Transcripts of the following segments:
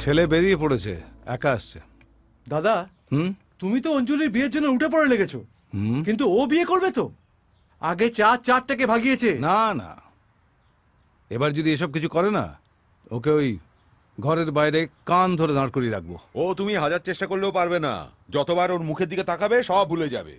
ছেলে বেরিয়ে পড়েছে একা আসছে। দাদা হুম? তুমি তো অঞ্জলির বিয়ের জন্য উঠে পড়ে লেগেছো। হুম? কিন্তু ও বিয়ে করবে তো? আগে চার চারটাকে ভাগিয়েছে। না না। এবার যদি এসব কিছু করে না ওকে ওই ঘরের বাইরে কান ধরে দাঁড় করিয়ে রাখব। ও তুমি হাজার চেষ্টা করলেও পারবে না। যতবার ওর মুখের দিকে তাকাবে সব ভুলে যাবে।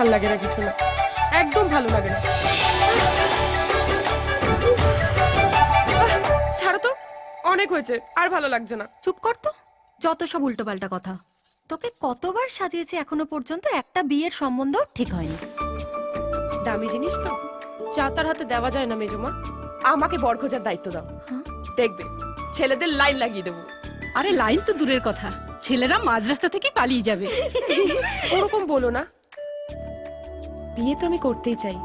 ভালো লাগে না কিছু না। একদম ভালো লাগে না। ছাড়ো তো অনেক হয়েছে আর ভালো লাগছে না। চুপ কর তো যত সব উল্টোপাল্টা কথা। তোকে কতবার সাজিয়েছি এখনও পর্যন্ত একটা বিয়ের সম্বন্ধ ঠিক হয়নি। দামি জিনিস তো চা তার হাতে দেওয়া যায় না মেজমা। আমাকে বর খোঁজার দায়িত্ব দাও। হ্যাঁ? দেখবে ছেলেদের লাইন লাগিয়ে দেবো। আরে লাইন তো দূরের কথা। ছেলেরা মাঝ রাস্তা থেকে পালিয়ে যাবে। ওরকম বলো না বিয়ে তো আমি করতেই চাই।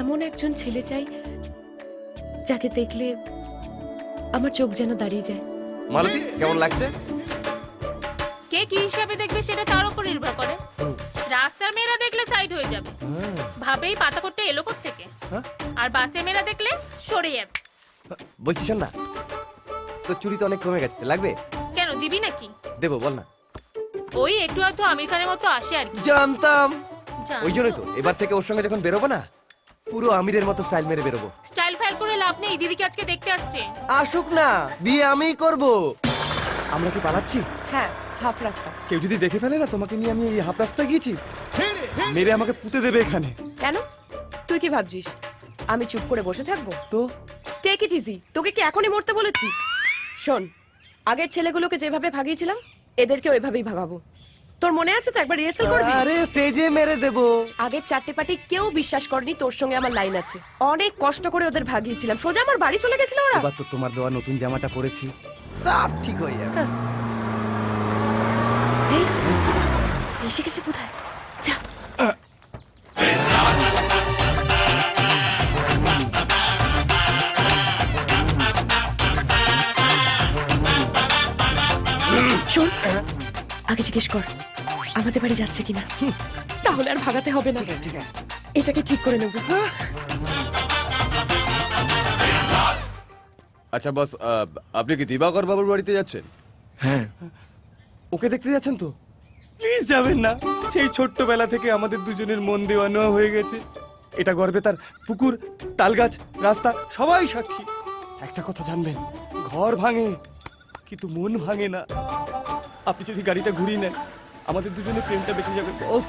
এমন একজন ছেলে চাই যাকে দেখলে আমার চোখ যেন দাঁড়িয়ে যায়। মালতী কেমন লাগছে? কে কি হিসাবে দেখবে সেটা তার উপর নির্ভর করে। রাস্তার মেয়েরা দেখলে সাইড হয়ে যাবে। ভাবেই পাতা করতে এলো থেকে হ্যাঁ? আর বাসের মেয়েরা দেখলে সরে যাবে। বলছি শোন না? তোর চুরি তো অনেক কমে গেছে লাগবে? কেন দিবি নাকি? দেবো বল না। ওই একটু আধটু আমির খানের মতো আসে আর কি। জানতাম। জানো ওই জন্যই তো এবার থেকে ওর সঙ্গে যখন বেরোবো না পুরো আমিরের মতো স্টাইল মেরে বেরোবো। স্টাইল ফাইল করে লাভ নেই দিদিকে আজকে দেখতে আসছে। আসুক না বিয়ে আমিই করব। আমরা কি পালাচ্ছি? হ্যাঁ হাফ রাস্তা। কেউ যদি দেখে ফেলে না তোমাকে নিয়ে আমি এই হাফ রাস্তা গিয়েছি। মেরে আমাকে পুঁতে দেবে এখানে। কেন? তুই কি ভাবছিস? আমি চুপ করে বসে থাকব? তো? টেক ইট ইজি তোকে কি এখনই মরতে বলেছি? শোন আগের ছেলেগুলোকে যেভাবে ভাগিয়েছিলাম এদেরকে ওইভাবেই ভাগাবো। তোর মনে আছে তো একবার রিহার্সাল করবি? আরে স্টেজে মেরে দেবো। আগের চারটে পার্টি কেউ বিশ্বাস করেনি তোর সঙ্গে আমার লাইন আছে। অনেক কষ্ট করে ওদের ভাগিয়েছিলাম। সোজা আমার বাড়ি চলে গেছিল ওরা। এবার তো তোমার দেওয়া নতুন জামাটা পরেছি। সব ঠিক হয়ে যাবে। এই, এসে গেছে বোধহয়। যা। শোন আগে জিজ্ঞেস কর। আমাদের বাড়ি যাচ্ছে কিনা? তাহলে আর ভাগাতে হবে না। এটাকে ঠিক করে নেব। আচ্ছা বস আপনি কি দিবাকর বাবুর বাড়িতে যাচ্ছেন? হ্যাঁ। ওকে দেখতে যাচ্ছেন তো? প্লিজ যাবেন না। সেই ছোট্টবেলা থেকে আমাদের দুজনের মন দেওয়া নেওয়া হয়ে গেছে। এটা গর্বে তার পুকুর তালগাছ রাস্তা সবাই সাক্ষী। একটা কথা জানবেন ঘর ভাঙে কিন্তু মন ভাঙে না। আপনি যদি গাড়িটা ঘুরিয়ে নেন আমাদের দুজনের প্রেমটা বেঁচে যাবে। বস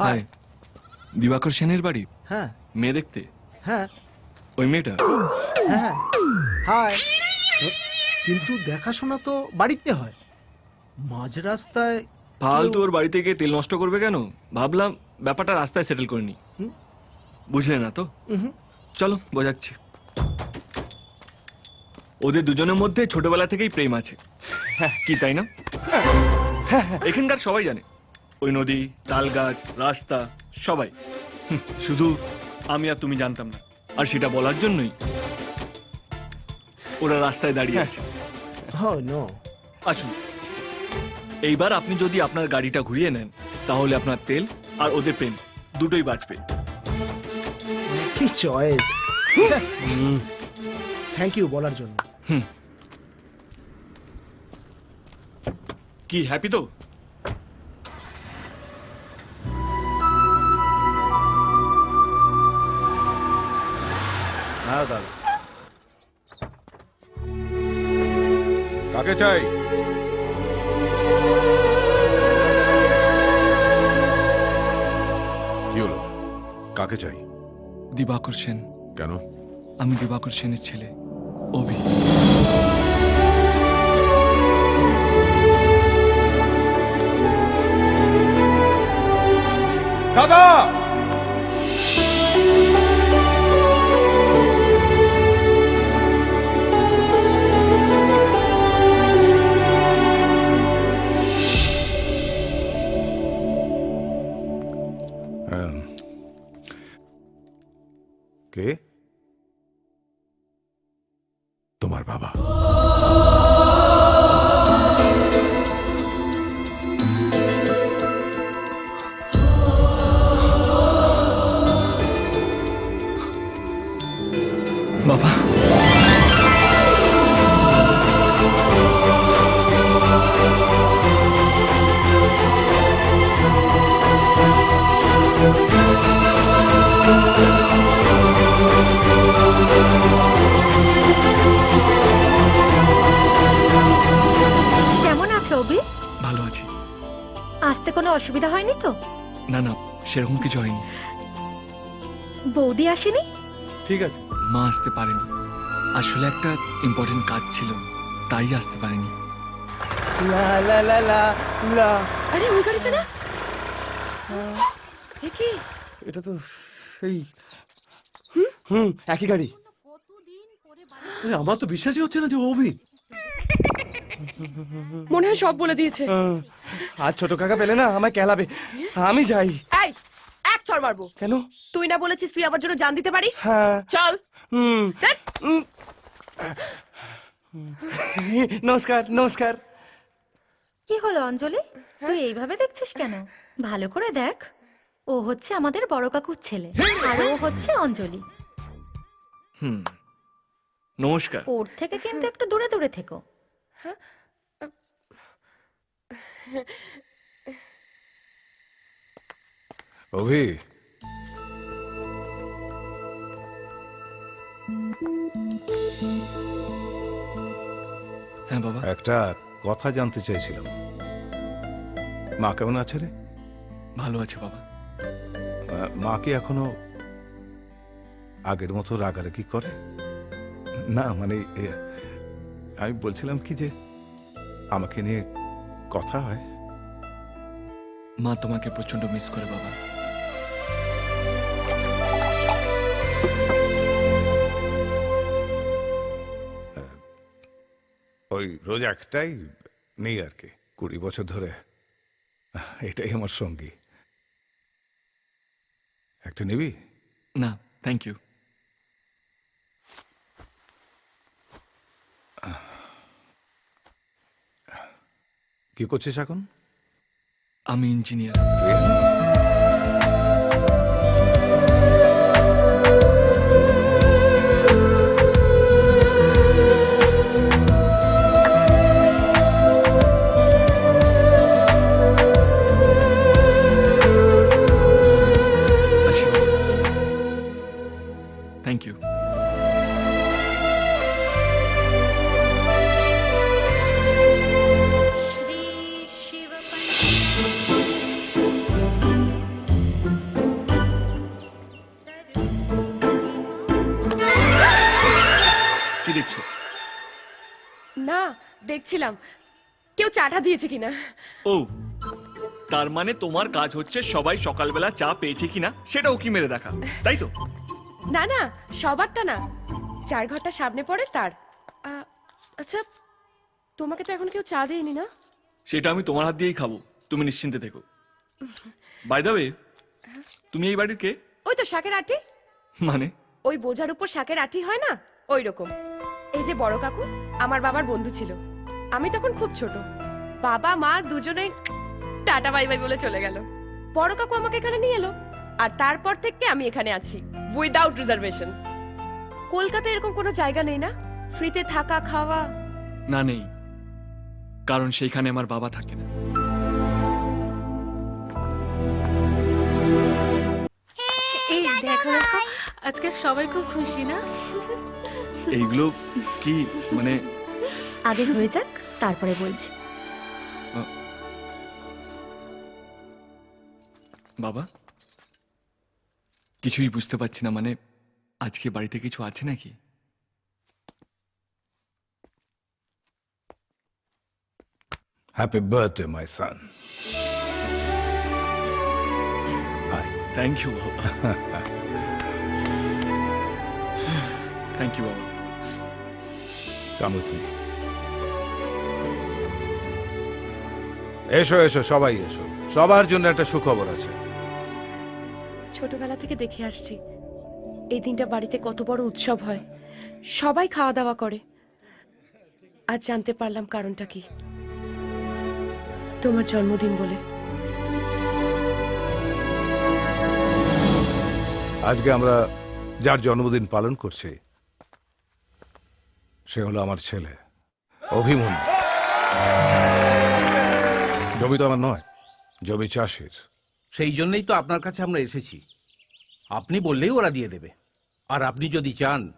হাই। দিবাকর সেনের বাড়ি? হ্যাঁ। মেয়ে দেখতে? হ্যাঁ। ওই মেয়েটা? হ্যাঁ হাই। কিন্তু দেখাশোনা তো বাড়িতে হয়। মাঝ রাস্তায় ফালতু ওর বাড়িতে গিয়ে তেল নষ্ট করবে কেন? ভাবলাম ব্যাপারটা রাস্তায় সেটেল করে নি। বুঝলে না তো? চলো বোঝাচ্ছি। ওদের দুজনের মধ্যে ছোটবেলা থেকেই প্রেম আছে। হ্যাঁ কি তাই না? এখানকার সবাই জানে। ওই নদী তাল গাছ রাস্তা সবাই। শুধু আমি আর তুমি জানতাম না। আর সেটা বলার জন্যই ওরা রাস্তায় দাঁড়িয়ে আছে। হ্যাঁ আসুন। এইবার আপনি যদি আপনার গাড়িটা ঘুরিয়ে নেন তাহলে আপনার তেল আর ওদের প্রেম দুটোই বাঁচবে। কি চয়েস। থ্যাংক ইউ বলার জন্য। কি হ্যাপি তো? হ্যাঁ দাদা। কাকে চাই? কি হলো? কাকে চাই? দিবাকর সেন। কেন? আমি দিবাকর সেনের ছেলে অভি। দাদা না না সেরকম কিছু হয়নি। বৌদি আসেনি? ঠিক আছে। মা আসতে পারেনি। আসলে একটা ইম্পর্টেন্ট কাজ ছিল তাই আসতে পারেনি। লা লা লা লা লা। আরে ওই গাড়িটা না? এ কি? এটা তো সেই হুম একই গাড়ি। আরে, আমার তো বিশ্বাসই হচ্ছে না যে ও অভি মনে হয় সব বলে দিয়েছে। আজ ছোট কাকা পেলে না আমায় কেলাবে। আমি যাই। এই এক চড় মারবো। কেন? তুই না বলেছিস তুই আমার জন্য জান দিতে পারিস? হ্যাঁ। চল। হুম। নমস্কার নমস্কার। কি হলো অঞ্জলি? তুই এইভাবে দেখছিস কেন? ভালো করে দেখ। ও হচ্ছে আমাদের বড় কাকুর ছেলে আর ও হচ্ছে অঞ্জলি। হুম। নমস্কার। ওর থেকে কিন্তু একটু দূরে দূরে থেকো। অভি। হ্যাঁ বাবা। একটা কথা জানতে চাইছিলাম। মা কেমন আছে রে? ভালো আছে বাবা। আহ, মা কি এখনও আগের মতো রাগারাগি করে? না মানে এ, আমি বলছিলাম কি যে আমাকে নিয়ে কথা হয়। মা তোমাকে প্রচণ্ড মিস করে বাবা। ওই রোজ একটাই নেই আর কি কুড়ি বছর ধরে। এটাই আমার সঙ্গী। একটা নিবি? না থ্যাংক ইউ কি করছিস এখন? আমি ইঞ্জিনিয়ার। কি দেখছ? না দেখছিলাম। কেউ চাটা দিয়েছে কিনা? ও তার মানে তোমার কাজ হচ্ছে সবাই সকালবেলা চা পেয়েছে কিনা সেটা উকি মেরে দেখা তাই তো? না না সবারটা না। চার ঘরটা সামনে পড়ে তার। আ, আচ্ছা তোমাকে তো এখন কেউ চা দেয়নি না? সেটা আমি তোমার হাত দিয়েই খাব তুমি নিশ্চিন্তে থেকো। বাই দ্য ওয়ে তুমি এই বাড়ির কে? ওই তো শাকের আটি। মানে? ওই বোঝার উপর শাকের আটি হয় না? ওই রকম। এই যে বড় কাকু আমার বাবার বন্ধু ছিল। আমি তখন খুব ছোট। বাবা মা দুজনেই টাটা বাই বাই বলে চলে গেল। বড় কাকু আমাকে এখানে নিয়ে এলো। আর তারপর থেকে আমি এখানে আছি উইদাউট রিজার্ভেশন কলকাতায় এরকম কোনো জায়গা নেই না? ফ্রিতে থাকা খাওয়া? না নেই। কারণ সেইখানে আমার বাবা থাকে না। এই দেখো দেখো। আজকে সবাই খুব খুশি না? এইগুলো কি মানে? আগে হয়ে যাক তারপরে বলছি। বাবা কিছুই বুঝতে পারছি না মানে আজকে বাড়িতে কিছু আছে নাকি? Happy birthday my son thank you বাবা থ্যাংক ইউ বাবা কাম উইথ মি এসো এসো সবাই এসো। সবার জন্য একটা সুখবর আছে। ছোটবেলা থেকে দেখে আসছি এই দিনটা বাড়িতে কত বড় উৎসব হয়। সবাই খাওয়া দাওয়া করে। আজ জানতে পারলাম কারণটা কি। তোমার জন্মদিন বলে। আজকে আমরা যার জন্মদিন পালন করছি সে হলো আমার ছেলে। অভিমন্যু। জমি তো আমার নয় জমি চাষের। সেই জন্যই তো আপনার কাছে আমরা এসেছি। আপনি বললেই ওরা দিয়ে দেবে। আর আপনি যদি চান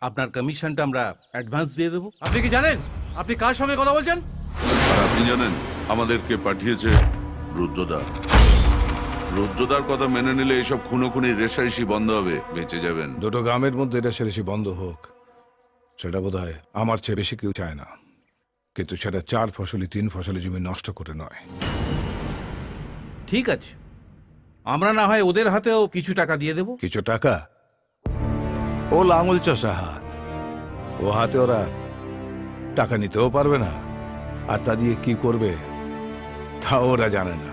আপনার কমিশনটা আমরা অ্যাডভান্স দিয়ে দেবো। আপনি কি জানেন? আপনি কার সঙ্গে কথা বলছেন? আর আপনি জানেন আমাদেরকে পাঠিয়েছে রুদ্রদা। রুদ্রদার কথা মেনে নিলে এসব খুনো খুনি রেশারেশি বন্ধ হবে বেঁচে যাবেন। দুটো গ্রামের মধ্যে এটা সেরেসি বন্ধ হোক। সেটা বোধ হয় আমার চেয়ে বেশি কেউ চায় না। কিন্তু সেটা চার ফসলি তিন ফসলি জমি নষ্ট করে নয়। ঠিক আছে। আমরা না হয় ওদের হাতেও কিছু টাকা দিয়ে দেবো। কিছু টাকা? ও লাঙল চষা হাত। ও হাতে ওরা টাকা নিতেও পারবে না। আর তা দিয়ে কি করবে? তা ওরা জানে না।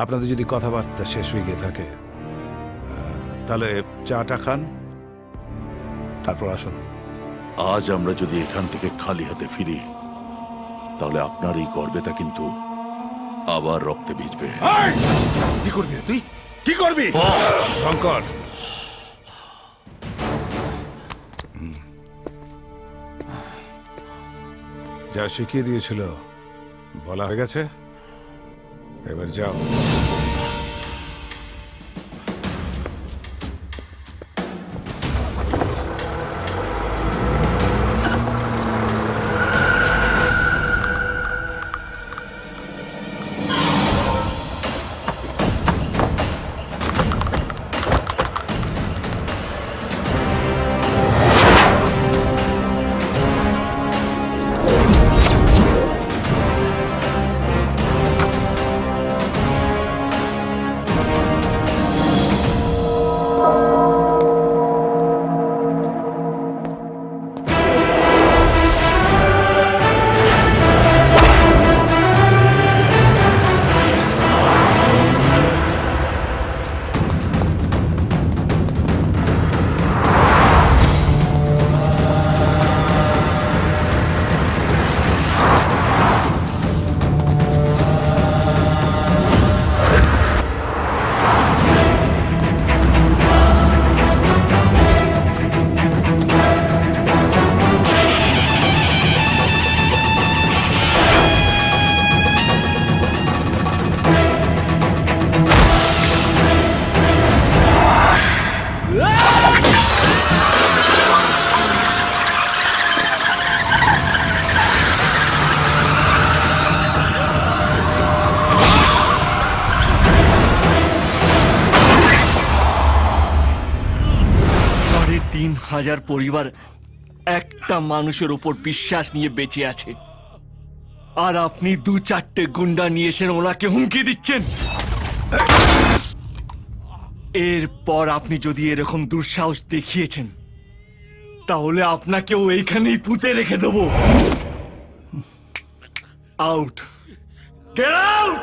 আপনাদের যদি কথাবার্তা শেষ হয়ে গিয়ে থাকে তাহলে চাটা খান। তারপর আসুন। আজ আমরা যদি এখান থেকে খালি হাতে ফিরি তাহলে আপনার এই গর্বেতা কিন্তু আবার রক্তে ভিজবে। কি করবি তুই? কি করবি? শঙ্কর। যা শিখিয়ে দিয়েছিল বলা হয়ে গেছে? এবার যাও। হাজার পরিবার একটা মানুষের উপর বিশ্বাস নিয়ে বেঁচে আছে। আর আপনি দু চারটে গুন্ডা নিয়ে এসে ওনাকে হুমকি দিচ্ছেন। এরপর আপনি যদি এরকম দুঃসাহস দেখিয়েছেন, তাহলে আপনাকেও এইখানেই পুঁতে রেখে দেবো। আউট। Get out!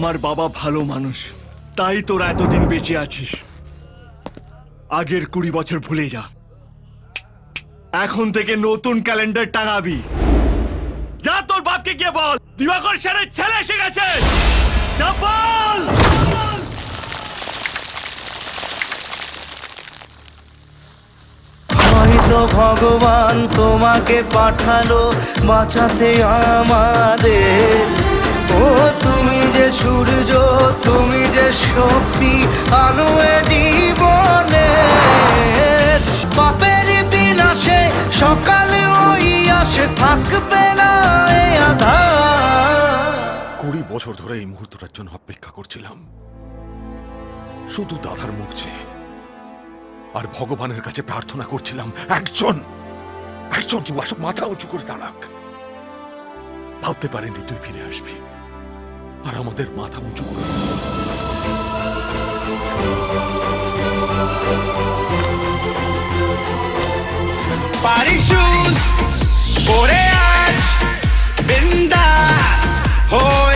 আমার বাবা ভালো মানুষ। তাই তোরা এতদিন বেঁচে আছিস। আগের কুড়ি বছর ভুলে যা। এখন থেকে নতুন ক্যালেন্ডার টাঙাবি। যা তোর বাপকে গিয়ে বল। দিবাকর সেনের ছেলে এসে গেছে। যা ভগবান তোমাকে পাঠালো, বাঁচাতে আমাদের। ও তুমি যে সূর্য, তুমি যে শক্তি, আলো জীবনে বাপের বিনাশে সকালে ওই আসে, থাকবে না এ আধার। কুড়ি বছর ধরে এই মুহূর্তটার জন্য অপেক্ষা করছিলাম। শুধু দাদার মুখ চেয়ে আর ভগবানের কাছে প্রার্থনা করছিলাম, একজন একজন কি মাথা উঁচু করে দাঁড়াক। ভাবতে পারেনি তুই ফিরে আসবি। Para mantener mata mucho. Parichus por Vendas arch.